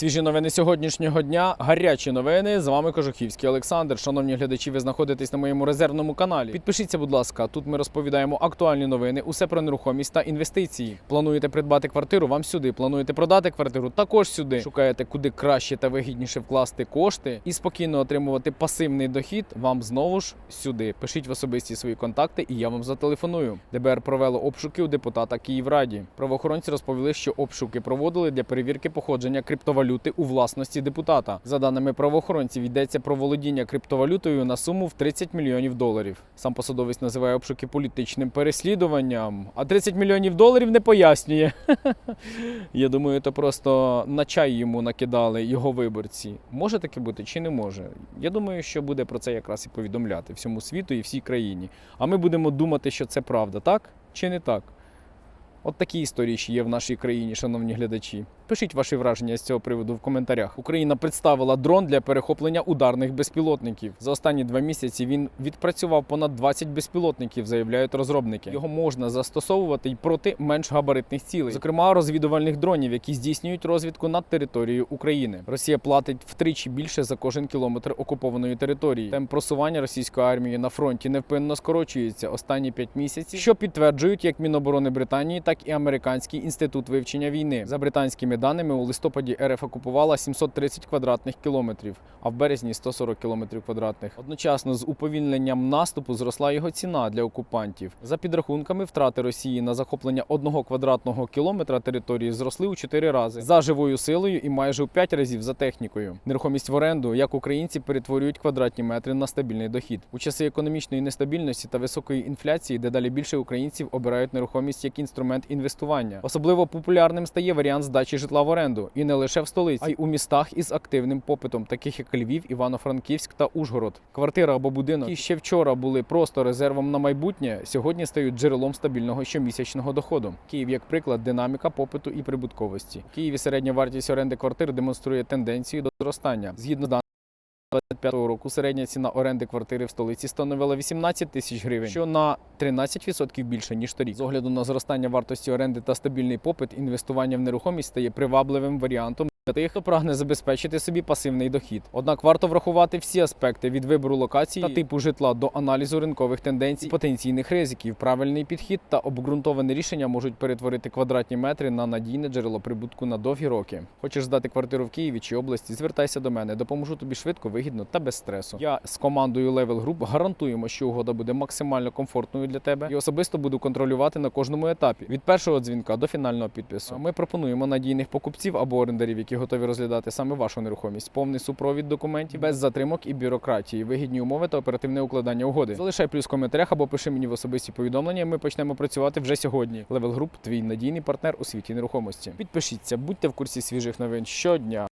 Свіжі новини сьогоднішнього дня, гарячі новини. З вами Кожухівський Олександр. Шановні глядачі, ви знаходитесь на моєму резервному каналі. Підпишіться, будь ласка. Тут ми розповідаємо актуальні новини, усе про нерухомість та інвестиції. Плануєте придбати квартиру? Вам сюди. Плануєте продати квартиру? Також сюди. Шукаєте, куди краще та вигідніше вкласти кошти і спокійно отримувати пасивний дохід. Вам знову ж сюди. Пишіть в особисті свої контакти, і я вам зателефоную. ДБР провело обшуки у депутата Київраді. Правоохоронці розповіли, що обшуки проводили для перевірки походження криптовалюти у власності депутата. За даними правоохоронців, йдеться про володіння криптовалютою на суму в 30 мільйонів доларів. Сам посадовець називає обшуки політичним переслідуванням, а 30 мільйонів доларів не пояснює. Я думаю, то просто на чай йому накидали його виборці. Може таке бути чи не може? Я думаю, що буде про це якраз і повідомляти всьому світу і всій країні. А ми будемо думати, що це правда, так чи не так? От такі історії ще є в нашій країні, шановні глядачі. Пишіть ваші враження з цього приводу в коментарях. Україна представила дрон для перехоплення ударних безпілотників. За останні два місяці він відпрацював понад 20 безпілотників, заявляють розробники. Його можна застосовувати й проти менш габаритних цілей, зокрема розвідувальних дронів, які здійснюють розвідку над територією України. Росія платить втричі більше за кожен кілометр окупованої території. Темп просування російської армії на фронті невпинно скорочується останні 5 місяців, що підтверджують як Міноборони Британії, так і Американський інститут вивчення війни. За британськими даними, у листопаді РФ окупувала 730 квадратних кілометрів, а в березні 140 кілометрів квадратних. Одночасно з уповільненням наступу зросла його ціна для окупантів. За підрахунками, втрати Росії на захоплення одного квадратного кілометра території зросли у 4 рази за живою силою і майже у 5 разів за технікою. Нерухомість в оренду, як українці перетворюють квадратні метри на стабільний дохід. У часи економічної нестабільності та високої інфляції, дедалі більше українців обирають нерухомість як інструмент інвестування. Особливо популярним стає варіант здачі житла в оренду, і не лише в столиці, а й у містах із активним попитом, таких як Львів, Івано-Франківськ та Ужгород. Квартира або будинок, які ще вчора були просто резервом на майбутнє, сьогодні стають джерелом стабільного щомісячного доходу. Київ як приклад динаміка попиту і прибутковості. В Києві середня вартість оренди квартир демонструє тенденцію до зростання. Згідно 2025 року середня ціна оренди квартири в столиці становила 18 тисяч гривень, що на 13% більше ніж торік. З огляду на зростання вартості оренди та стабільний попит, інвестування в нерухомість стає привабливим варіантом. Тих, хто прагне забезпечити собі пасивний дохід. Однак варто врахувати всі аспекти від вибору локації та типу житла до аналізу ринкових тенденцій, потенційних ризиків. Правильний підхід та обґрунтоване рішення можуть перетворити квадратні метри на надійне джерело прибутку на довгі роки. Хочеш здати квартиру в Києві чи області? Звертайся до мене, допоможу тобі швидко, вигідно та без стресу. Я з командою Level Group гарантуємо, що угода буде максимально комфортною для тебе і особисто буду контролювати на кожному етапі від першого дзвінка до фінального підпису. Ми пропонуємо надійних покупців або орендарів, які готові розглядати саме вашу нерухомість, повний супровід документів без затримок і бюрократії, вигідні умови та оперативне укладання угоди. Залишай плюс в коментарях або пиши мені в особисті повідомлення. Ми почнемо працювати вже сьогодні. Level Group – твій надійний партнер у світі нерухомості. Підпишіться, будьте в курсі свіжих новин щодня.